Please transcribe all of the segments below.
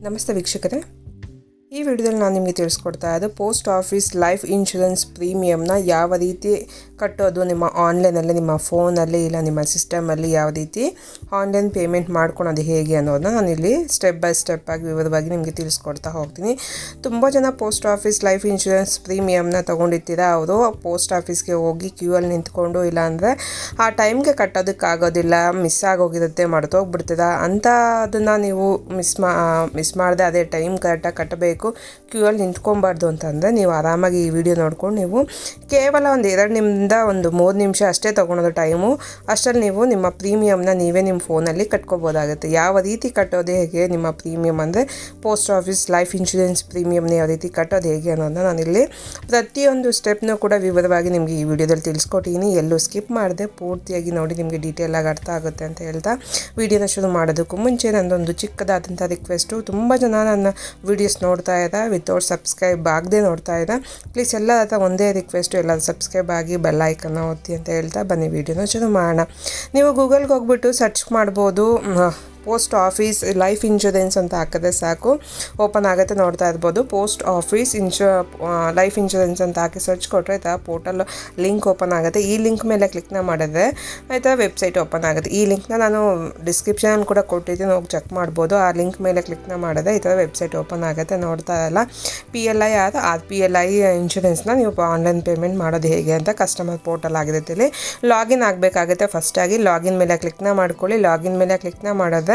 ನಮಸ್ತೆ ವೀಕ್ಷಕರೇ ಈ ವಿಡಿಯೋದಲ್ಲಿ ನಾನು ನಿಮಗೆ ತಿಳಿಸ್ಕೊಡ್ತಾ ಇದ್ದೆ ಪೋಸ್ಟ್ ಆಫೀಸ್ ಲೈಫ್ ಇನ್ಶೂರೆನ್ಸ್ ಪ್ರೀಮಿಯಮ್ನ ಯಾವ ರೀತಿ ಕಟ್ಟೋದು ನಿಮ್ಮ ಆನ್ಲೈನಲ್ಲಿ, ನಿಮ್ಮ ಫೋನಲ್ಲಿ ಇಲ್ಲ, ನಿಮ್ಮ ಸಿಸ್ಟಮಲ್ಲಿ ಯಾವ ರೀತಿ ಆನ್ಲೈನ್ ಪೇಮೆಂಟ್ ಮಾಡ್ಕೊಳೋದು ಹೇಗೆ ಅನ್ನೋದನ್ನ ನಾನು ಇಲ್ಲಿ ಸ್ಟೆಪ್ ಬೈ ಸ್ಟೆಪ್ ಆಗಿ ವಿವರವಾಗಿ ನಿಮಗೆ ತಿಳಿಸ್ಕೊಡ್ತಾ ಹೋಗ್ತೀನಿ. ತುಂಬ ಜನ ಪೋಸ್ಟ್ ಆಫೀಸ್ ಲೈಫ್ ಇನ್ಶೂರೆನ್ಸ್ ಪ್ರೀಮಿಯಮ್ನ ತೊಗೊಂಡಿರ್ತೀರಾ? ಅವರು ಪೋಸ್ಟ್ ಆಫೀಸ್ಗೆ ಹೋಗಿ ಕ್ಯೂ ಅಲ್ಲಿ ನಿಂತ್ಕೊಂಡು ಇಲ್ಲಾಂದರೆ ಆ ಟೈಮ್ಗೆ ಕಟ್ಟೋದಕ್ಕಾಗೋದಿಲ್ಲ, ಮಿಸ್ ಆಗೋಗಿರುತ್ತೆ ಅಂತ ಅದನ್ನು ನೀವು ಮಿಸ್ ಮಾ, ಮಿಸ್ ಮಾಡದೆ ಅದೇ ಟೈಮ್ ಕರೆಕ್ಟಾಗಿ ಕಟ್ಟಬೇಕು. ಕ್ಯೂ ಅಲ್ಲಿ ನಿಂತ್ಕೊಬಾರ್ದು ಅಂತಂದರೆ ನೀವು ಆರಾಮಾಗಿ ಈ ವಿಡಿಯೋ ನೋಡ್ಕೊಂಡು ನೀವು ಕೇವಲ ಒಂದು ಎರಡು ನಿಮಿಷದಿಂದ ಒಂದು ಮೂರು ನಿಮಿಷ ಅಷ್ಟೇ ತೊಗೊಳೋದು ಟೈಮು ಅಷ್ಟರಲ್ಲಿ ನೀವು ನಿಮ್ಮ ಪ್ರೀಮಿಯಮ್ನ ನೀವೇ ನಿಮ್ಮ ಫೋನಲ್ಲಿ ಕಟ್ಕೋಬೋದಾಗುತ್ತೆ. ಯಾವ ರೀತಿ ಕಟ್ಟೋದು ಹೇಗೆ, ನಿಮ್ಮ ಪ್ರೀಮಿಯಮ್ ಅಂದರೆ ಪೋಸ್ಟ್ ಆಫೀಸ್ ಲೈಫ್ ಇನ್ಶೂರೆನ್ಸ್ ಪ್ರೀಮಿಯಮ್ನ ಯಾವ ರೀತಿ ಕಟ್ಟೋದು ಹೇಗೆ ಅನ್ನೋದನ್ನ ನಾನಿಲ್ಲಿ ಪ್ರತಿಯೊಂದು ಸ್ಟೆಪ್ನೂ ಕೂಡ ವಿವರವಾಗಿ ನಿಮಗೆ ಈ ವಿಡಿಯೋದಲ್ಲಿ ತಿಳಿಸ್ಕೊಟ್ಟಿದ್ದೀನಿ ಎಲ್ಲೂ ಸ್ಕಿಪ್ ಮಾಡಿದೆ, ಪೂರ್ತಿಯಾಗಿ ನೋಡಿ ನಿಮಗೆ ಡೀಟೇಲಾಗಿ ಅರ್ಥ ಆಗುತ್ತೆ ಅಂತ ಹೇಳ್ತಾ ವಿಡಿಯೋನ ಶುರು ಮಾಡೋದಕ್ಕೂ ಮುಂಚೆ ನನ್ನದೊಂದು ಚಿಕ್ಕದಾದಂಥ ರಿಕ್ವೆಸ್ಟು ತುಂಬ ಜನ ನನ್ನ ವಿಡಿಯೋಸ್ ನೋಡ್ತಾ ಇದ್ದ ವಿತೌಟ್ ಸಬ್ಸ್ಕ್ರೈಬ್ ಆಗದೆ ನೋಡ್ತಾ ಇದ್ದ. ಪ್ಲೀಸ್ ಎಲ್ಲ ಹತ್ರ ಒಂದೇ ರಿಕ್ವೆಸ್ಟು ಎಲ್ಲ ಸಬ್ಸ್ಕ್ರೈಬ್ ಆಗಿ ಬೆಲ್ ಐಕನ್ನ ಒತ್ತಿ ಅಂತ ಹೇಳ್ತಾ ಬನ್ನಿ ವೀಡಿಯೋನ ಶುರು ಮಾಡೋಣ. ನೀವು ಗೂಗಲ್ಗೆ ಹೋಗ್ಬಿಟ್ಟು ಸರ್ಚ್ ಮಾಡ್ಬೋದು. ಪೋಸ್ಟ್ ಆಫೀಸ್, ಲೈಫ್ ಇನ್ಶೂರೆನ್ಸ್ ಅಂತ ಹಾಕಿದ್ರೆ ಸಾಕು. ಓಪನ್ ಆಗುತ್ತೆ, ನೋಡ್ತಾ ಇರ್ಬೋದು. ಪೋಸ್ಟ್ ಆಫೀಸ್ ಇನ್ಶೂ ಲೈಫ್ ಇನ್ಶೂರೆನ್ಸ್ ಅಂತ ಹಾಕಿ ಸರ್ಚ್ ಕೊಟ್ಟರೆ ಆಯಿತಾ, ಪೋರ್ಟಲ್ ಲಿಂಕ್ ಓಪನ್ ಆಗುತ್ತೆ. ಈ ಲಿಂಕ್ ಮೇಲೆ ಕ್ಲಿಕ್ನ ಮಾಡಿದ್ರೆ ಆಯಿತಾ, ವೆಬ್ಸೈಟ್ ಓಪನ್ ಆಗುತ್ತೆ. ಈ ಲಿಂಕ್ನ ನಾನು ಡಿಸ್ಕ್ರಿಪ್ಷನ್ ಕೂಡ ಕೊಟ್ಟಿದ್ದೀನಿ, ಹೋಗಿ ಚೆಕ್ ಮಾಡ್ಬೋದು. ಆ ಲಿಂಕ್ ಮೇಲೆ ಕ್ಲಿಕ್ನ ಮಾಡಿದ್ರೆ ಈ ಥರ ವೆಬ್ಸೈಟ್ ಓಪನ್ ಆಗುತ್ತೆ, ನೋಡ್ತಾ ಇಲ್ಲ ಪಿ ಎಲ್ ಐ ಆದ ಆರ್ ಪಿ ಎಲ್ ಐ ಇನ್ಶೂರೆನ್ಸ್ನ ನೀವು ಆನ್ಲೈನ್ ಪೇಮೆಂಟ್ ಮಾಡೋದು ಹೇಗೆ ಅಂತ ಕಸ್ಟಮರ್ ಪೋರ್ಟಲ್ ಇಲ್ಲಿ ಲಾಗಿನ್ ಆಗಬೇಕಾಗುತ್ತೆ ಫಸ್ಟಾಗಿ. ಲಾಗಿನ್ ಮೇಲೆ ಕ್ಲಿಕ್ನ ಮಾಡ್ಕೊಳ್ಳಿ. ಲಾಗಿನ್ ಮೇಲೆ ಕ್ಲಿಕ್ನ ಮಾಡಿದ್ರೆ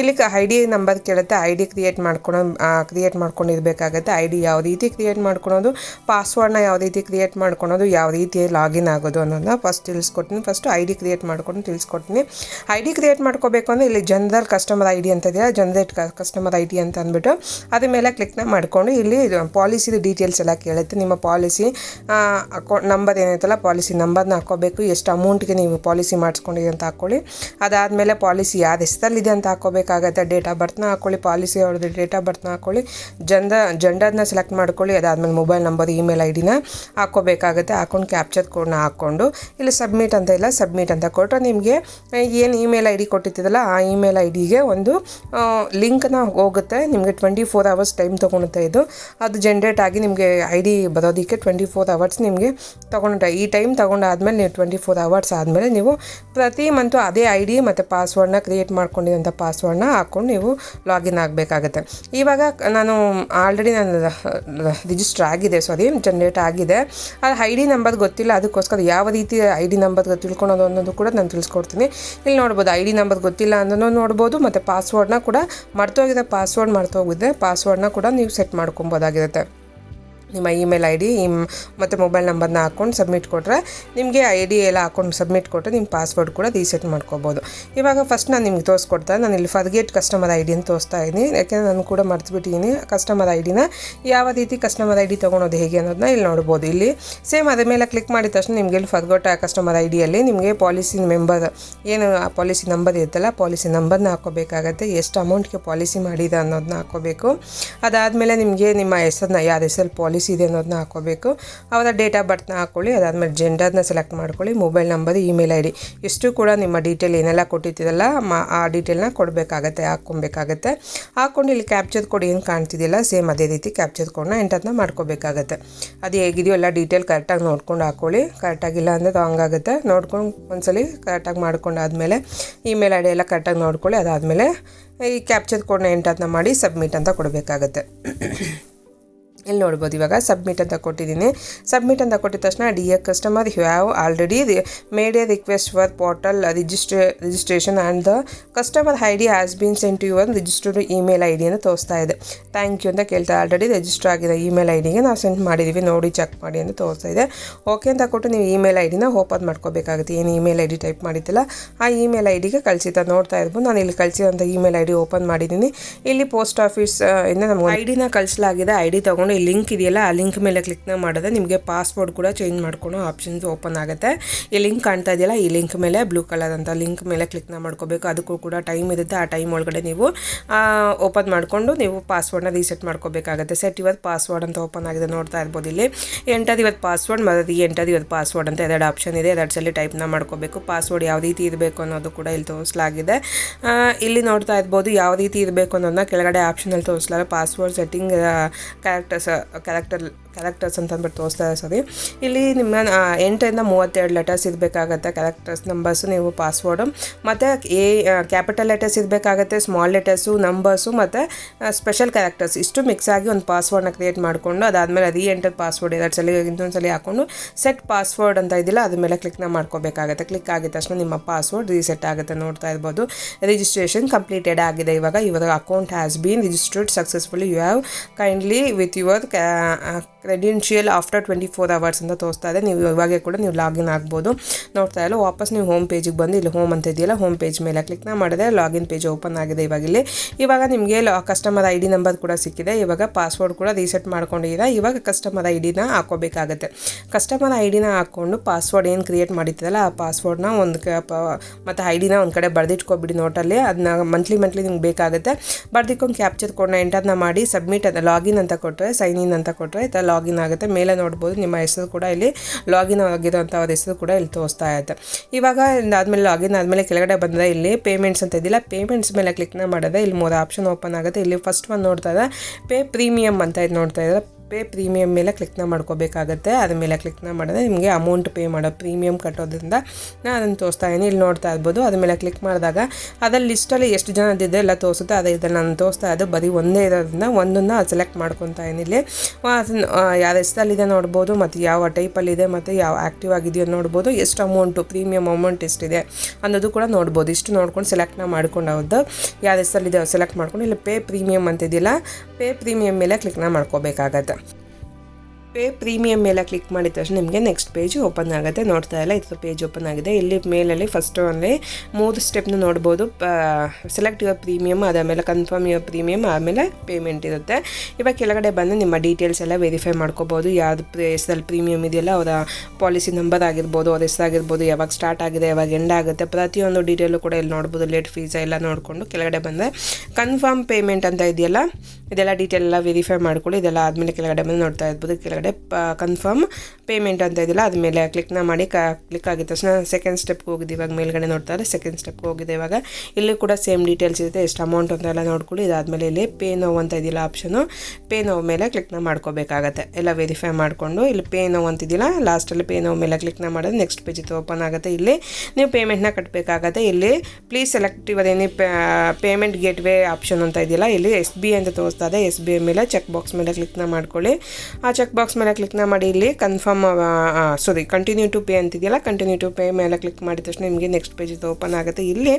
ಇಲ್ಲಿ ಐ ಡಿ ನಂಬರ್ ಕೇಳುತ್ತೆ. ಐ ಡಿ ಕ್ರಿಯೇಟ್ ಮಾಡ್ಕೊಳೋ ಕ್ರಿಯೇಟ್ ಮಾಡ್ಕೊಂಡಿರ್ಬೇಕಾಗತ್ತೆ ಐ ಡಿ ಯಾವ ರೀತಿ ಕ್ರಿಯೇಟ್ ಮಾಡ್ಕೊಳೋದು ಪಾಸ್ವರ್ಡ್ನ ಯಾವ ರೀತಿ ಕ್ರಿಯೇಟ್ ಮಾಡ್ಕೊಳೋದು, ಯಾವ ರೀತಿ ಲಾಗಿನ್ ಆಗೋದು ಅನ್ನೋದನ್ನ ಫಸ್ಟ್ ತಿಳಿಸ್ಕೊಡ್ತೀನಿ. ಫಸ್ಟ್ ಐ ಡಿ ಕ್ರಿಯೇಟ್ ಮಾಡ್ಕೊಂಡು ತಿಳಿಸ್ಕೊಡ್ತೀನಿ. ಐ ಡಿ ಕ್ರಿಯೇಟ್ ಮಾಡ್ಕೋಬೇಕು ಅಂದರೆ ಇಲ್ಲಿ ಜನರಲ್ ಕಸ್ಟಮರ್ ಐ ಡಿ ಅಂತ ಇದೆಯಾ? ಜನರೇಟ್ ಕಸ್ಟಮರ್ ಐ ಡಿ ಅಂತ ಅಂದ್ಬಿಟ್ಟು ಅದ್ರ ಮೇಲೆ ಕ್ಲಿಕ್ನ ಮಾಡ್ಕೊಂಡು ಇಲ್ಲಿ ಪಾಲಿಸಿದು ಡೀಟೇಲ್ಸ್ ಎಲ್ಲ ಕೇಳುತ್ತೆ. ನಿಮ್ಮ ಪಾಲಿಸಿ ಅಕೌಂಟ್ ನಂಬರ್ ಏನೈತಲ್ಲ ಪಾಲಿಸಿ ನಂಬರ್ನ ಹಾಕೋಬೇಕು. ಎಷ್ಟು ಅಮೌಂಟ್ಗೆ ನೀವು ಪಾಲಿಸಿ ಮಾಡಿಸ್ಕೊಂಡಿದ್ದೀರಿ ಅಂತ ಹಾಕ್ಕೊಳ್ಳಿ ಅದಾದಮೇಲೆ ಪಾಲಿಸಿ ಯಾವ ಹೆಸರಲ್ಲಿದೆ ಹಾಕೋಬೇಕಾಗತ್ತೆ. ಡೇಟ್ ಆಫ್ ಬರ್ತ್ನ ಹಾಕ್ಕೊಳ್ಳಿ ಪಾಲಿಸಿ ಅವ್ರದ್ದು ಡೇಟ್ ಆಫ್ ಬರ್ತ್ನ ಹಾಕ್ಕೊಳ್ಳಿ ಜಂದ ಜೆಂಡರ್ನ ಸೆಲೆಕ್ಟ್ ಮಾಡ್ಕೊಳ್ಳಿ. ಅದಾದಮೇಲೆ ಮೊಬೈಲ್ ನಂಬರ್ ಇಮೇಲ್ ಐ ಡಿನ ಹಾಕ್ಕೋಬೇಕಾಗತ್ತೆ ಹಾಕೊಂಡು ಕ್ಯಾಪ್ಚರ್ ಕೋಡ್ನ ಹಾಕ್ಕೊಂಡು. ಇಲ್ಲಿ ಸಬ್ಮಿಟ್ ಅಂತ ಇಲ್ಲ ಸಬ್ಮಿಟ್ ಅಂತ ಕೊಟ್ಟರೆ ನಿಮಗೆ ಏನು ಇಮೇಲ್ ಐ ಡಿ ಕೊಟ್ಟಿದ್ದಲ್ಲ ಆ ಇಮೇಲ್ ಐ ಡಿಗೆ ಒಂದು ಲಿಂಕ್ನ ಹೋಗುತ್ತೆ. ನಿಮಗೆ ಟ್ವೆಂಟಿ ಫೋರ್ ಅವರ್ಸ್ ಟೈಮ್ ತೊಗೊಳುತ್ತೆ ಇದು. ಅದು ಜನ್ರೇಟ್ ಆಗಿ ನಿಮಗೆ ಐ ಡಿ ಬರೋದಕ್ಕೆ ಟ್ವೆಂಟಿ ಫೋರ್ ಅವರ್ಸ್ ನಿಮಗೆ ತೊಗೊಂಡ ಈ ಟೈಮ್ ತೊಗೊಂಡಾದ್ಮೇಲೆ ನೀವು ಟ್ವೆಂಟಿ ಫೋರ್ ಅವರ್ಸ್ ಆದಮೇಲೆ ನೀವು ಪ್ರತಿ ಮಂತು ಅದೇ ಐ ಡಿ ಮತ್ತು ಪಾಸ್ವರ್ಡ್ನ ಕ್ರಿಯೇಟ್ ಮಾಡ್ಕೊಂಡಿರೋಂಥ ಪಾಸ್ವರ್ಡ್ನ ಹಾಕ್ಕೊಂಡು ನೀವು ಲಾಗಿನ್ ಆಗಬೇಕಾಗತ್ತೆ. ಇವಾಗ ನಾನು ಆಲ್ರೆಡಿ ನಾನು ರಿಜಿಸ್ಟರ್ ಆಗಿದೆ ಸಾರಿ ಜನ್ರೇಟ್ ಆಗಿದೆ. ಅದು ಐ ಡಿ ನಂಬರ್ ಗೊತ್ತಿಲ್ಲ, ಅದಕ್ಕೋಸ್ಕರ ಯಾವ ರೀತಿ ಐ ಡಿ ನಂಬರ್ ತಿಳ್ಕೊಳೋದು ಅನ್ನೋದು ಕೂಡ ನಾನು ತಿಳಿಸ್ಕೊಡ್ತೀನಿ. ಇಲ್ಲಿ ನೋಡ್ಬೋದು ಐ ಡಿ ನಂಬರ್ ಗೊತ್ತಿಲ್ಲ ಅನ್ನೋದು ನೋಡ್ಬೋದು, ಮತ್ತು ಪಾಸ್ವರ್ಡ್ನ ಕೂಡ ಮರ್ತೋಗಿದೆ ಪಾಸ್ವರ್ಡ್ ಮರ್ತೋಗಿದ್ರೆ ಪಾಸ್ವರ್ಡ್ನ ಕೂಡ ನೀವು ಸೆಟ್ ಮಾಡ್ಕೊಬೋದಾಗಿರುತ್ತೆ. ನಿಮ್ಮ ಇಮೇಲ್ ಐ ಡಿ ಮತ್ತು ಮೊಬೈಲ್ ನಂಬರ್ನ ಹಾಕ್ಕೊಂಡು ಸಬ್ಮಿಟ್ ಕೊಟ್ಟರೆ ನಿಮಗೆ ಐ ಡಿ ಎಲ್ಲ ಹಾಕ್ಕೊಂಡು ಸಬ್ಮಿಟ್ ಕೊಟ್ಟರೆ ನಿಮ್ಮ ಪಾಸ್ವರ್ಡ್ ಕೂಡ ರೀಸೆಟ್ ಮಾಡ್ಕೋಬೋದು. ಇವಾಗ ಫಸ್ಟ್ ನಾನು ನಿಮ್ಗೆ ತೋರಿಸ್ಕೊಡ್ತಾ ನಾನು ಇಲ್ಲಿ ಫರ್ಗೇಟ್ ಕಸ್ಟಮರ್ ಐ ಡಿ ತೋರಿಸ್ತಾ ಇದ್ದೀನಿ. ಯಾಕೆಂದರೆ ನಾನು ಕೂಡ ಮರ್ತ್ಬಿಟ್ಟಿದ್ದೀನಿ. ಕಸ್ಟಮರ್ ಐ ಡಿನ ಯಾವ ರೀತಿ ಕಸ್ಟಮರ್ ಐ ಡಿ ತೊಗೊಳೋದು ಹೇಗೆ ಅನ್ನೋದನ್ನ ಇಲ್ಲಿ ನೋಡ್ಬೋದು. ಇಲ್ಲಿ ಸೇಮ್ ಅದ್ರ ಮೇಲೆ ಕ್ಲಿಕ್ ಮಾಡಿದ ತಕ್ಷಣ ನಿಮಗೆ ಇಲ್ಲಿ ಫರ್ಗೋಟ್ ಕಸ್ಟಮರ್ ಐ ಡಿಯಲ್ಲಿ ನಿಮಗೆ ಪಾಲಿಸಿ ಮೆಂಬರ್ ಏನು ಆ ಪಾಲಿಸಿ ನಂಬರ್ ಇರುತ್ತಲ್ಲ ಪಾಲಿಸಿ ನಂಬರ್ನ ಹಾಕೋಬೇಕಾಗತ್ತೆ. ಎಷ್ಟು ಅಮೌಂಟ್ಗೆ ಪಾಲಿಸಿ ಮಾಡಿದೆ ಅನ್ನೋದನ್ನ ಹಾಕೋಬೇಕು. ಅದಾದಮೇಲೆ ನಿಮಗೆ ನಿಮ್ಮ ಹೆಸರನ್ನ, ಯಾರ ಹೆಸರು ಪಾಲಿಸಿ ಇದೆ ಅನ್ನೋದನ್ನ ಹಾಕೋಬೇಕು. ಅವರ ಡೇಟ್ ಆಫ್ ಬರ್ತ್ನ ಹಾಕ್ಕೊಳ್ಳಿ ಅದಾದಮೇಲೆ ಜೆಂಡರ್ನ ಸೆಲೆಕ್ಟ್ ಮಾಡ್ಕೊಳ್ಳಿ mobile number email I D ಇಷ್ಟು ಕೂಡ ನಿಮ್ಮ ಡೀಟೇಲ್ ಏನೆಲ್ಲ ಕೊಟ್ಟಿದ್ದೀರಲ್ಲ, ಮಾ, ಆ ಡೀಟೇಲ್ನ ಕೊಡಬೇಕಾಗತ್ತೆ, ಹಾಕ್ಕೊಬೇಕಾಗತ್ತೆ. ಹಾಕ್ಕೊಂಡು ಇಲ್ಲಿ ಕ್ಯಾಪ್ಚರ್ ಕೊಡಿ ಏನು ಕಾಣ್ತಿದ್ದಿಲ್ಲ ಸೇಮ್ ಅದೇ ರೀತಿ ಕ್ಯಾಪ್ಚರ್ ಕೊಡೋಣ ಎಂಟರ್ನ ಮಾಡ್ಕೋಬೇಕಾಗತ್ತೆ. ಅದು ಹೇಗಿದೆಯೋ ಎಲ್ಲ ಡೀಟೇಲ್ ಕರೆಕ್ಟಾಗಿ ನೋಡ್ಕೊಂಡು ಹಾಕ್ಕೊಳ್ಳಿ ಕರೆಕ್ಟಾಗಿಲ್ಲ ಅಂದರೆ ಆಗುತ್ತೆ. ನೋಡ್ಕೊಂಡು ಒಂದ್ಸಲಿ ಕರೆಕ್ಟಾಗಿ ಮಾಡ್ಕೊಂಡಾದ್ಮೇಲೆ ಇಮೇಲ್ ಐ ಡಿ ಎಲ್ಲ ಕರೆಕ್ಟಾಗಿ ನೋಡ್ಕೊಳ್ಳಿ. ಅದಾದಮೇಲೆ ಈ ಕ್ಯಾಪ್ಚರ್ ಕೋಡ್ನ ಎಂಟರ್ನ ಮಾಡಿ ಸಬ್ಮಿಟ್ ಅಂತ ಕೊಡಬೇಕಾಗತ್ತೆ. ಇಲ್ಲಿ ನೋಡ್ಬೋದು, ಇವಾಗ ಸಬ್ಮಿಟ್ ಅಂತ ಕೊಟ್ಟಿದ್ದೀನಿ. ಸಬ್ಮಿಟ್ ಅಂತ ಕೊಟ್ಟಿದ ತಕ್ಷಣ dear customer you have already made a request for portal ರಿಜಿಸ್ಟ್ರೇ registration and the customer I D has been sent you your registered email I D ಅಂತ ತೋರಿಸ್ತಾ ಇದೆ. ಥ್ಯಾಂಕ್ ಯು ಅಂತ ಕೇಳ್ತಾ ಆಲ್ರೆಡಿ ರಿಜಿಸ್ಟರ್ ಆಗಿದೆ ಇಮೇಲ್ ಐ ಡಿಗೆ ನಾವು send ಮಾಡಿದ್ದೀವಿ ನೋಡಿ ಚೆಕ್ ಮಾಡಿ ಅಂತ ತೋರಿಸ್ತಾ ಇದೆ. ಓಕೆ ಅಂತ ಕೊಟ್ಟು ನೀವು ಇಮೇಲ್ ಐ ಡಿನ ಓಪನ್ ಮಾಡ್ಕೋಬೇಕಾಗುತ್ತೆ. ಏನು ಇಮೇಲ್ ಐ ಡಿ ಟೈಪ್ ಮಾಡಿದ್ದಿಲ್ಲ? ಆ ಇಮೇಲ್ ಐ ಡಿಗೆ ಕಳಿಸಿದ ನೋಡ್ತಾ ಇರ್ಬೋದು. ನಾನು ಇಲ್ಲಿ ಕಳಿಸಿದಂಥ ಇಮೇಲ್ ಐ ಡಿ ಓಪನ್ ಮಾಡಿದ್ದೀನಿ. ಇಲ್ಲಿ ಪೋಸ್ಟ್ ಆಫೀಸ್ ಇಂದ ನಮ್ಗೆ ಐ ಡಿನ ಕಳಿಸಲಾಗಿದೆ. ಐ ಡಿ ತೊಗೊಂಡು ಲಿಂಕ್ ಇದೆಯಲ್ಲ, ಆ ಲಿಂಕ್ ಮೇಲೆ ಕ್ಲಿಕ್ನ ಮಾಡಿದ್ರೆ ನಿಮಗೆ ಪಾಸ್ವರ್ಡ್ ಕೂಡ ಚೇಂಜ್ ಮಾಡ್ಕೊಂಡು ಆಪ್ಷನ್ಸ್ ಓಪನ್ ಆಗುತ್ತೆ. ಈ ಲಿಂಕ್ ಕಾಣ್ತಾ ಇದೆಯಲ್ಲ, ಈ ಲಿಂಕ್ ಮೇಲೆ ಬ್ಲೂ ಕಲರ್ ಅಂತ ಲಿಂಕ್ ಮೇಲೆ ಕ್ಲಿಕ್ನ ಮಾಡ್ಕೋಬೇಕು. ಅದಕ್ಕೂ ಕೂಡ ಟೈಮ್ ಇರುತ್ತೆ. ಆ ಟೈಮ್ ಒಳಗಡೆ ನೀವು ಓಪನ್ ಮಾಡಿಕೊಂಡು ನೀವು ಪಾಸ್ವರ್ಡ್ನ ರೀಸೆಟ್ ಮಾಡ್ಕೋಬೇಕಾಗುತ್ತೆ. ಸೆಟ್ ಇವತ್ತು ಪಾಸ್ವರ್ಡ್ ಅಂತ ಓಪನ್ ಆಗಿದೆ ನೋಡ್ತಾ ಇರ್ಬೋದು ಇಲ್ಲಿ. ಎಂಟದು ಇವತ್ತು ಪಾಸ್ವರ್ಡ್ ಮತ್ತು ಎಂಟದು ಇವತ್ತು ಪಾಸ್ವರ್ಡ್ ಅಂತ ಎರಡು ಆಪ್ಷನ್ ಇದೆ. ಎರಡು ಸಲ ಟೈಪ್ನ ಮಾಡ್ಕೋಬೇಕು. ಪಾಸ್ವರ್ಡ್ ಯಾವ ರೀತಿ ಇರಬೇಕು ಅನ್ನೋದು ಕೂಡ ಇಲ್ಲಿ ತೋರಿಸಲಾಗಿದೆ. ಇಲ್ಲಿ ನೋಡ್ತಾ ಇರ್ಬೋದು ಯಾವ ರೀತಿ ಇರಬೇಕು ಅನ್ನೋದನ್ನ ಕೆಳಗಡೆ ಆಪ್ಷನಲ್ಲಿ ತೋರಿಸ್ಲಾರೆ. Password setting characters character characters ಅಂತ ಅಂದ್ಬಿಟ್ಟು ತೋರಿಸ್ತಾ ಇದೆ ಸರಿ ಇಲ್ಲಿ ನಿಮ್ಮ ಎಂಟರಿಂದ ಮೂವತ್ತೆರಡು ಲೆಟರ್ಸ್ ಇರಬೇಕಾಗತ್ತೆ ಕ್ಯಾರೆಕ್ಟರ್ಸ್ ನಂಬರ್ಸು ನೀವು ಪಾಸ್ವರ್ಡು ಮತ್ತು ಎ ಕ್ಯಾಪಿಟಲ್ ಲೆಟರ್ಸ್ ಇರಬೇಕಾಗತ್ತೆ ಸ್ಮಾಲ್ ಲೆಟರ್ಸು ನಂಬರ್ಸು ಮತ್ತು ಸ್ಪೆಷಲ್ ಕ್ಯಾರೆಕ್ಟರ್ಸ್ ಇಷ್ಟು ಮಿಕ್ಸ್ ಆಗಿ ಒಂದು ಪಾಸ್ವರ್ಡ್ನ ಕ್ರಿಯೇಟ್ ಮಾಡಿಕೊಂಡು, ಅದಾದಮೇಲೆ ರೀ ಎಂಟರ್ ಪಾಸ್ವರ್ಡ್ ಎರಡು ಸಲ ಇನ್ನೊಂದು ಸಲ ಹಾಕೊಂಡು ಸೆಟ್ ಪಾಸ್ವರ್ಡ್ ಅಂತ ಇದಿಲ್ಲ, ಅದ್ರ ಮೇಲೆ ಕ್ಲಿಕ್ನ ಮಾಡ್ಕೋಬೇಕಾಗತ್ತೆ. ಕ್ಲಿಕ್ ಆಗಿದ ತಕ್ಷಣ ನಿಮ್ಮ ಪಾಸ್ವರ್ಡ್ ರೀಸೆಟ್ ಆಗುತ್ತೆ ನೋಡ್ತಾ ಇರ್ಬೋದು. ರಿಜಿಸ್ಟ್ರೇಷನ್ ಕಂಪ್ಲೀಟೆಡ್ ಆಗಿದೆ ಇವಾಗ. ಇವಾಗ account has been registered successfully you have kindly with your credential after twenty four hours ಅಂತ ತೋರಿಸ್ತಾ ಇದೆ. ನೀವು ಇವಾಗೆ ಕೂಡ ನೀವು ಲಾಗಿನ್ ಆಗ್ಬೋದು. ನೋಡ್ತಾ ಇಲ್ಲ, ವಾಪಸ್ ನೀವು ಹೋಮ್ ಪೇಜಿಗೆ ಬಂದು ಇಲ್ಲಿ ಹೋಮ್ ಅಂತ ಇದೆಯಲ್ಲ ಹೋಮ್ ಪೇಜ್ ಮೇಲೆ ಕ್ಲಿಕ್ನ ಮಾಡಿದ್ರೆ ಲಾಗಿನ್ ಪೇಜ್ ಓಪನ್ ಆಗಿದೆ ಇವಾಗ ಇಲ್ಲಿ. ಇವಾಗ ನಿಮಗೆ ಕಸ್ಟಮರ್ ಐ ಡಿ ನಂಬರ್ ಕೂಡ ಸಿಕ್ಕಿದೆ. ಇವಾಗ ಪಾಸ್ವರ್ಡ್ ಕೂಡ ರೀಸೆಟ್ ಮಾಡ್ಕೊಂಡಿದ್ದೀರಾ. ಇವಾಗ ಕಸ್ಟಮರ್ ಐ ಡಿನ ಹಾಕೋಬೇಕಾಗತ್ತೆ. ಕಸ್ಟಮರ್ ಐ ಡಿನ ಹಾಕ್ಕೊಂಡು ಪಾಸ್ವರ್ಡ್ ಏನು ಕ್ರಿಯೇಟ್ ಮಾಡಿದ್ದಲ್ಲ ಆ ಪಾಸ್ವರ್ಡ್ನ ಒಂದು ಮತ್ತು ಐ ಡಿನ ಒಂದು ಕಡೆ ಬರೆದಿಟ್ಕೊಬಿಡಿ ನೋಟಲ್ಲಿ. ಅದನ್ನ ಮಂತ್ಲಿ ಮಂತ್ಲಿ ನಿಮ್ಗೆ ಬೇಕಾಗುತ್ತೆ. ಬರ್ದಿಕೊಂಡು ಕ್ಯಾಪ್ಚರ್ ಕೋಡ್ನ ಎಂಟರ್ನ ಮಾಡಿ ಸಬ್ಮಿಟ್ ಅಂತ ಲಾಗಿನ್ ಅಂತ ಕೊಟ್ಟರೆ ಸೈನ್ ಇನ್ ಅಂತ ಕೊಟ್ಟರೆ ಥರ ಲಾಗಿನ್ ಆಗುತ್ತೆ. ಮೇಲೆ ನೋಡ್ಬೋದು, ನಿಮ್ಮ ಹೆಸರು ಕೂಡ ಇಲ್ಲಿ ಲಾಗಿನ್ ಆಗಿರೋಂಥ ಅವ್ರ ಹೆಸರು ಕೂಡ ಇಲ್ಲಿ ತೋರಿಸ್ತಾ ಇರುತ್ತೆ. ಇವಾಗ ಆದಮೇಲೆ ಲಾಗಿನ್ ಆದಮೇಲೆ ಕೆಳಗಡೆ ಬಂದರೆ ಇಲ್ಲಿ ಪೇಮೆಂಟ್ಸ್ ಅಂತ ಇದಿಲ್ಲ ಪೇಮೆಂಟ್ಸ್ ಮೇಲೆ ಕ್ಲಿಕ್ನ ಮಾಡಿದ್ರೆ ಇಲ್ಲಿ ಮೂರು ಆಪ್ಷನ್ ಓಪನ್ ಆಗುತ್ತೆ. ಇಲ್ಲಿ ಫಸ್ಟ್ ಒಂದು ನೋಡ್ತಾ ಇದ್ದಾರೆ ಪೇ ಪ್ರೀಮಿಯಮ್ ಅಂತ ಇದು ನೋಡ್ತಾ ಇದ್ದಾರೆ ಪೇ ಪ್ರೀಮಿಯಮ್ ಮೇಲೆ ಕ್ಲಿಕ್ನ ಮಾಡ್ಕೋಬೇಕಾಗತ್ತೆ. ಅದ್ರ ಮೇಲೆ ಕ್ಲಿಕ್ನ ಮಾಡಿದ್ರೆ ನಿಮಗೆ ಅಮೌಂಟ್ ಪೇ ಮಾಡೋ ಪ್ರೀಮಿಯಮ್ ಕಟ್ಟೋದ್ರಿಂದ ನಾನು ಅದನ್ನು ತೋರಿಸ್ತಾ ಇದ್ದೀನಿ. ಇಲ್ಲಿ ನೋಡ್ತಾ ಇರ್ಬೋದು. ಅದ್ರ ಮೇಲೆ ಕ್ಲಿಕ್ ಮಾಡಿದಾಗ ಅದರ ಲಿಸ್ಟಲ್ಲಿ ಎಷ್ಟು ಜನ ಜನದಿದೆ ಎಲ್ಲ ತೋರಿಸುತ್ತೆ ಅದೇ ಇದನ್ನು ನಾನು ತೋರಿಸ್ತಾ ಇದ್ದು ಬರೀ ಒಂದೇ ಇರೋದ್ರಿಂದ ಒಂದನ್ನು ಸೆಲೆಕ್ಟ್ ಮಾಡ್ಕೊತಾ ಇಲ್ಲಿ. ಅದನ್ನು ಯಾವ ಹೆಸರಲ್ಲಿದೆ ನೋಡ್ಬೋದು. ಮತ್ತು ಯಾವ ಟೈಪಲ್ಲಿದೆ ಮತ್ತು ಯಾವ ಆ್ಯಕ್ಟಿವ್ ಆಗಿದೆಯೋ ನೋಡ್ಬೋದು. ಎಷ್ಟು ಅಮೌಂಟು ಪ್ರೀಮಿಯಮ್ ಅಮೌಂಟ್ ಎಷ್ಟಿದೆ ಅನ್ನೋದು ಕೂಡ ನೋಡ್ಬೋದು. ಇಷ್ಟು ನೋಡ್ಕೊಂಡು ಸೆಲೆಕ್ಟ್ನ ಮಾಡ್ಕೊಂಡು ಅವ್ರದ್ದು ಯಾವ ಹೆಸರಲ್ಲಿದೆ ಸೆಲೆಕ್ಟ್ ಮಾಡ್ಕೊಂಡು, ಇಲ್ಲಿ ಪೇ ಪ್ರೀಮಿಯಮ್ ಅಂತಿದೆಯಲ್ಲ ಪೇ ಪ್ರೀಮಿಯಮ್ ಮೇಲೆ ಕ್ಲಿಕ್ನ ಮಾಡ್ಕೋಬೇಕಾಗತ್ತೆ. ಪೇ ಪ್ರೀಮಿಯಂ ಮೇಲೆ ಕ್ಲಿಕ್ ಮಾಡಿದ ತಕ್ಷಣ ನಿಮಗೆ ನೆಕ್ಸ್ಟ್ ಪೇಜ್ ಓಪನ್ ಆಗುತ್ತೆ. ನೋಡ್ತಾ ಇಲ್ಲ, ಇದು ಪೇಜ್ ಓಪನ್ ಆಗಿದೆ. ಇಲ್ಲಿ ಮೇಲಲ್ಲಿ ಫಸ್ಟ್ ಅಲ್ಲಿ ಮೂರು ಸ್ಟೆಪ್ನ ನೋಡ್ಬೋದು. ಸೆಲೆಕ್ಟ್ ಯುವರ್ ಪ್ರೀಮಿಯಮ್ ಅದಾದಮೇಲೆ ಕನ್ಫರ್ಮ್ ಯುವರ್ ಪ್ರೀಮಿಯಮ್ ಆಮೇಲೆ ಪೇಮೆಂಟ್ ಇರುತ್ತೆ. ಇವಾಗ ಕೆಳಗಡೆ ಬಂದು ನಿಮ್ಮ ಡೀಟೇಲ್ಸ್ ಎಲ್ಲ ವೆರಿಫೈ ಮಾಡ್ಕೋಬೋದು. ಯಾವ್ದು ಹೆಸರಲ್ಲಿ ಪ್ರೀಮಿಯಮ್ ಇದೆಯಲ್ಲ, ಅವರ ಪಾಲಿಸಿ ನಂಬರ್ ಆಗಿರ್ಬೋದು, ಅವ್ರ ಹೆಸರಾಗಿರ್ಬೋದು ಯಾವಾಗ ಸ್ಟಾರ್ಟ್ ಆಗಿದೆ, ಯಾವಾಗ ಎಂಡ್ ಆಗುತ್ತೆ, ಪ್ರತಿಯೊಂದು ಡೀಟೇಲು ಕೂಡ ಇಲ್ಲಿ ನೋಡ್ಬೋದು. ಲೇಟ್ ಫೀಸ್ ಎಲ್ಲ ನೋಡಿಕೊಂಡು ಕೆಳಗಡೆ ಬಂದರೆ ಕನ್ಫರ್ಮ್ ಪೇಮೆಂಟ್ ಅಂತ ಇದೆಯಲ್ಲ, ಇದೆಲ್ಲ ಡೀಟೇಲ್ ಎಲ್ಲ ವೆರಿಫೈ ಮಾಡ್ಕೊಳ್ಳಿ. ಇದೆಲ್ಲ ಆದಮೇಲೆ ಕೆಳಗಡೆ ಬಂದು ನೋಡ್ತಾ ಇರ್ಬೋದು. ಕೆಳಗಡೆ ಕನ್ಫರ್ಮ್ ಪೇಮೆಂಟ್ ಅಂತ ಇದೆಯಲ್ಲ ಅದ ಮೇಲೆ ಕ್ಲಿಕ್ನ ಮಾಡಿ ಕ ಕ್ಲಿಕ್ ಆಗಿದ ತಕ್ಷಣ ಸೆಕೆಂಡ್ ಸ್ಟೆಪ್ಗೆ ಹೋಗಿದೆ ಇವಾಗ ಮೇಲ್ಗಡೆ ನೋಡ್ತಾ ಇದ್ದಾರೆ ಸೆಕೆಂಡ್ ಸ್ಟೆಪ್ಗೆ ಹೋಗಿದೆ ಇವಾಗ. ಇಲ್ಲಿ ಕೂಡ ಸೇಮ್ ಡೀಟೇಲ್ಸ್ ಇರುತ್ತೆ ಎಷ್ಟು ಅಮೌಂಟ್ ಅಂತ ಎಲ್ಲ ನೋಡ್ಕೊಳ್ಳಿ. ಇದಾದಮೇಲೆ ಇಲ್ಲಿ ಪೇ ನೋವು ಅಂತ ಇದೆಯಲ್ಲ ಆಪ್ಷನು ಪೇ ನೋವು ಮೇಲೆ ಕ್ಲಿಕ್ನ ಮಾಡ್ಕೋಬೇಕಾಗತ್ತೆ. ಎಲ್ಲ ವೆರಿಫೈ ಮಾಡಿಕೊಂಡು, ಇಲ್ಲಿ ಪೇ ನೋವು ಅಂತಿದ್ದಿಲ್ಲ ಲಾಸ್ಟಲ್ಲಿ ಪೇ ನೋವು ಮೇಲೆ ಕ್ಲಿಕ್ನ ಮಾಡಿದ್ರೆ ನೆಕ್ಸ್ಟ್ ಪೇಜ್ ಇದು ಓಪನ್ ಆಗುತ್ತೆ. ಇಲ್ಲಿ ನೀವು ಪೇಮೆಂಟ್ನ ಕಟ್ಟಬೇಕಾಗತ್ತೆ ಇಲ್ಲಿ ಪ್ಲೀಸ್ ಸೆಲೆಕ್ಟ್ ಇವಾಗ ಏನೇ ಪೇಮೆಂಟ್ ಗೇಟ್ ವೇ ಆಪ್ಷನ್ ಅಂತ ಇದೆಯಲ್ಲ ಇಲ್ಲಿ ಎಸ್ ಬಿ ಅಂತ ತೋರಿಸ್ತಾ ಇದೆ. ಎಸ್ ಬಿ ಐ ಮೇಲೆ ಚೆಕ್ ಬಾಕ್ಸ್ ಮೇಲೆ ಕ್ಲಿಕ್ನ ಮಾಡ್ಕೊಳ್ಳಿ. ಆ ಚೆಕ್ ಬಾಕ್ಸ್ ಮೇಲೆ ಕ್ಲಿಕ್ನ ಮಾಡಿ ಇಲ್ಲಿ confirm sorry continue to pay ಅಂತಿದೆಯಲ್ಲ continue to pay ಮೇಲೆ ಕ್ಲಿಕ್ ಮಾಡಿದ ತಕ್ಷಣ ನಿಮಗೆ ನೆಕ್ಸ್ಟ್ ಪೇಜ್ ಓಪನ್ ಆಗುತ್ತೆ. ಇಲ್ಲಿ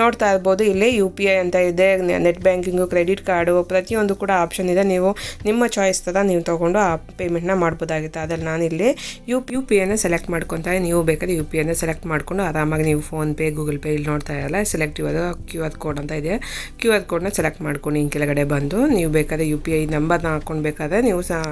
ನೋಡ್ತಾ ಇರ್ಬೋದು, ಇಲ್ಲಿ ಯು ಪಿ ಐ ಅಂತ ಇದೆ ನೆಟ್ ಬ್ಯಾಂಕಿಂಗು ಕ್ರೆಡಿಟ್ ಕಾರ್ಡು ಪ್ರತಿಯೊಂದು ಕೂಡ ಆಪ್ಷನ್ ಇದೆ. ನೀವು ನಿಮ್ಮ ಚಾಯ್ಸ್ ಥರ ನೀವು ತೊಗೊಂಡು ಆ ಪೇಮೆಂಟ್ನ ಮಾಡ್ಬೋದಾಗಿತ್ತು. ಅದರಲ್ಲಿ ನಾನು ಇಲ್ಲಿ ಯು ಯು ಪಿ ಐನ ಸೆಲೆಕ್ಟ್ ಮಾಡ್ಕೊತಾರೆ. ನೀವು ಬೇಕಾದ್ರೆ ಯು ಪಿ ಐನ ಸೆಲೆಕ್ಟ್ ಮಾಡಿಕೊಂಡು ಆರಾಮಾಗಿ ನೀವು ಫೋನ್ ಪೇ ಗೂಗಲ್ ಪೇ ಇಲ್ಲಿ ನೋಡ್ತಾ ಇರಲ್ಲ. ಸೆಲೆಕ್ಟ್ ಇವಾಗ ಕ್ಯೂ ಆರ್ ಕೋಡ್ ಅಂತ ಇದೆ. ಕ್ಯೂ ಆರ್ ಕೋಡ್ನ ಸೆಲೆಕ್ಟ್ ಮಾಡ್ಕೊಂಡು ಹಿಂಗೆ ಕೆಳಗಡೆ ಬಂದು ನೀವು ಬೇಕಾದ್ರೆ ಯು ಪಿ ಐ ನಂಬರ್ನ ಹಾಕ್ಕೊಳ್ಬೇಕಾದ್ರೆ ನೀವು ಸಹ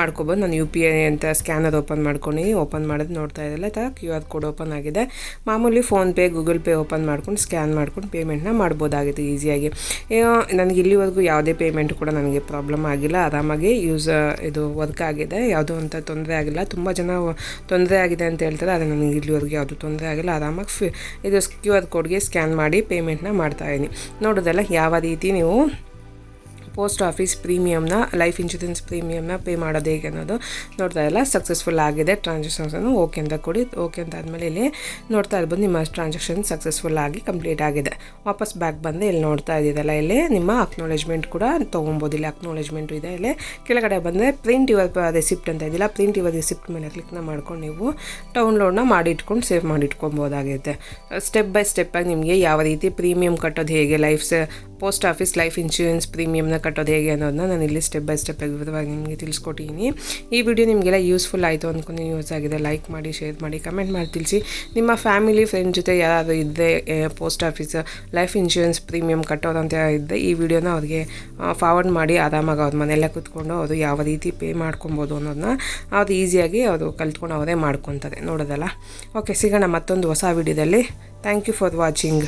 ಮಾಡ್ಕೊಬೋದು. ನಾನು ಯು ಪಿ ಐ ಅಂತ ಸ್ಕ್ಯಾನರ್ ಓಪನ್ ಮಾಡ್ಕೊಂಡು ಓಪನ್ ಮಾಡೋದು ನೋಡ್ತಾ ಇದ್ದಲ್ಲ ತ ಕ್ಯೂ ಆರ್ ಕೋಡ್ ಓಪನ್ ಆಗಿದೆ. ಮಾಮೂಲಿ ಫೋನ್ಪೇ ಗೂಗಲ್ ಪೇ ಓಪನ್ ಮಾಡ್ಕೊಂಡು ಸ್ಕ್ಯಾನ್ ಮಾಡ್ಕೊಂಡು ಪೇಮೆಂಟ್ನ ಮಾಡ್ಬೋದಾಗಿತ್ತು ಈಸಿಯಾಗಿ. ನನಗೆ ಇಲ್ಲಿವರೆಗೂ ಯಾವುದೇ ಪೇಮೆಂಟ್ ಕೂಡ ನನಗೆ ಪ್ರಾಬ್ಲಮ್ ಆಗಿಲ್ಲ. ಆರಾಮಾಗಿ ಯೂಸ್, ಇದು ವರ್ಕ್ ಆಗಿದೆ. ಯಾವುದೋ ಅಂತ ತೊಂದರೆ ಆಗಿಲ್ಲ. ತುಂಬ ಜನ ತೊಂದರೆ ಆಗಿದೆ ಅಂತ ಹೇಳ್ತಾರೆ. ಆದರೆ ನನಗೆ ಇಲ್ಲಿವರೆಗೂ ಯಾವುದೂ ತೊಂದರೆ ಆಗಿಲ್ಲ. ಆರಾಮಾಗಿ ಫಿ, ಇದು ಕ್ಯೂ ಆರ್ ಕೋಡ್ಗೆ ಸ್ಕ್ಯಾನ್ ಮಾಡಿ ಪೇಮೆಂಟ್ನ ಮಾಡ್ತಾಯಿದ್ದೀನಿ ನೋಡೋದಲ್ಲ, ಯಾವ ರೀತಿ ನೀವು ಪೋಸ್ಟ್ ಆಫೀಸ್ ಪ್ರೀಮಿಯಮ್ನ ಲೈಫ್ ಇನ್ಶೂರೆನ್ಸ್ ಪ್ರೀಮಿಯಮ್ನ ಪೇ ಮಾಡೋದು ಹೇಗೆ ಅನ್ನೋದು ನೋಡ್ತಾ ಇಲ್ಲ ಸಕ್ಸಸ್ಫುಲ್ ಆಗಿದೆ ಟ್ರಾನ್ಸಾಕ್ಷನ್ಸನ್ನು ಓಕೆ ಅಂತ ಕೊಡಿ ಓಕೆ ಅಂತ ಆದಮೇಲೆ ಇಲ್ಲಿ ನೋಡ್ತಾ ಇರ್ಬೋದು ನಿಮ್ಮ ಟ್ರಾನ್ಸಾಕ್ಷನ್ ಸಕ್ಸಸ್ಫುಲ್ ಆಗಿ ಕಂಪ್ಲೀಟ್ ಆಗಿದೆ. ವಾಪಸ್ ಬ್ಯಾಕ್ ಬಂದು ಇಲ್ಲಿ ನೋಡ್ತಾ ಇದ್ದೀರಲ್ಲ, ಇಲ್ಲಿ ನಿಮ್ಮ ಅಕ್ನಾಲೇಜ್ಮೆಂಟ್ ಕೂಡ ತೊಗೊಬೋದು. ಇಲ್ಲಿ ಅಕ್ನಾಲೇಜ್ಮೆಂಟು ಇದೆ, ಇಲ್ಲಿ ಕೆಳಗಡೆ ಬಂದರೆ ಪ್ರಿಂಟ್ ಯುವರ್ ರೆಸಿಪ್ಟ್ ಅಂತ ಇದಿಲ್ಲ ಪ್ರಿಂಟ್ ಯುವರ್ ರೆಸಿಪ್ಟ್ ಮೇಲೆ ಕ್ಲಿಕ್ನ ಮಾಡ್ಕೊಂಡು ನೀವು ಡೌನ್ಲೋಡ್ನ ಮಾಡಿ ಇಟ್ಕೊಂಡು ಸೇವ್ ಮಾಡಿ ಇಟ್ಕೊಬೋದಾಗಿರುತ್ತೆ ಸ್ಟೆಪ್ ಬೈ ಆಗಿ ನಿಮಗೆ ಯಾವ ರೀತಿ ಪ್ರೀಮಿಯಂ ಕಟ್ಟೋದು ಹೇಗೆ life post office life insurance ಪ್ರೀಮಿಯಮ್ನ ಕಟ್ಟೋದು ಹೇಗೆ ಅನ್ನೋದನ್ನ ನಾನು ಇಲ್ಲಿ ಸ್ಟೆಪ್ ಬೈ ಸ್ಟೆಪ್ ವಿವರವಾಗಿ ನಿಮಗೆ ತಿಳಿಸ್ಕೊಟ್ಟಿದ್ದೀನಿ ಈ ವಿಡಿಯೋ ನಿಮಗೆಲ್ಲ ಯೂಸ್ಫುಲ್ ಆಯಿತು ಅಂದ್ಕೊಂಡು ಯೂಸ್ ಆಗಿದೆ. ಲೈಕ್ ಮಾಡಿ ಶೇರ್ ಮಾಡಿ ಕಮೆಂಟ್ ಮಾಡಿ ತಿಳಿಸಿ. ನಿಮ್ಮ ಫ್ಯಾಮಿಲಿ ಫ್ರೆಂಡ್ ಜೊತೆ ಯಾರಾದರೂ ಇದ್ದರೆ post office life insurance premium ಕಟ್ಟೋದು ಅಂತ ಇದ್ದರೆ ಈ ವಿಡಿಯೋನ ಅವ್ರಿಗೆ ಫಾರ್ವರ್ಡ್ ಮಾಡಿ, ಆರಾಮಾಗಿ ಅವ್ರ ಮನೆಯಲ್ಲೇ ಕೂತ್ಕೊಂಡು ಅವರು ಯಾವ ರೀತಿ ಪೇ ಮಾಡ್ಕೊಬೋದು ಅನ್ನೋದನ್ನ ಅದು ಈಸಿಯಾಗಿ ಅವರು ಕಲ್ತ್ಕೊಂಡು ಅವರೇ ಮಾಡ್ಕೊತಾರೆ ನೋಡೋದಲ್ಲ? ಓಕೆ ಸಿಗೋಣ ಮತ್ತೊಂದು ಹೊಸ ವಿಡಿಯೋದಲ್ಲಿ ಥ್ಯಾಂಕ್ ಯು ಫಾರ್ ವಾಚಿಂಗ್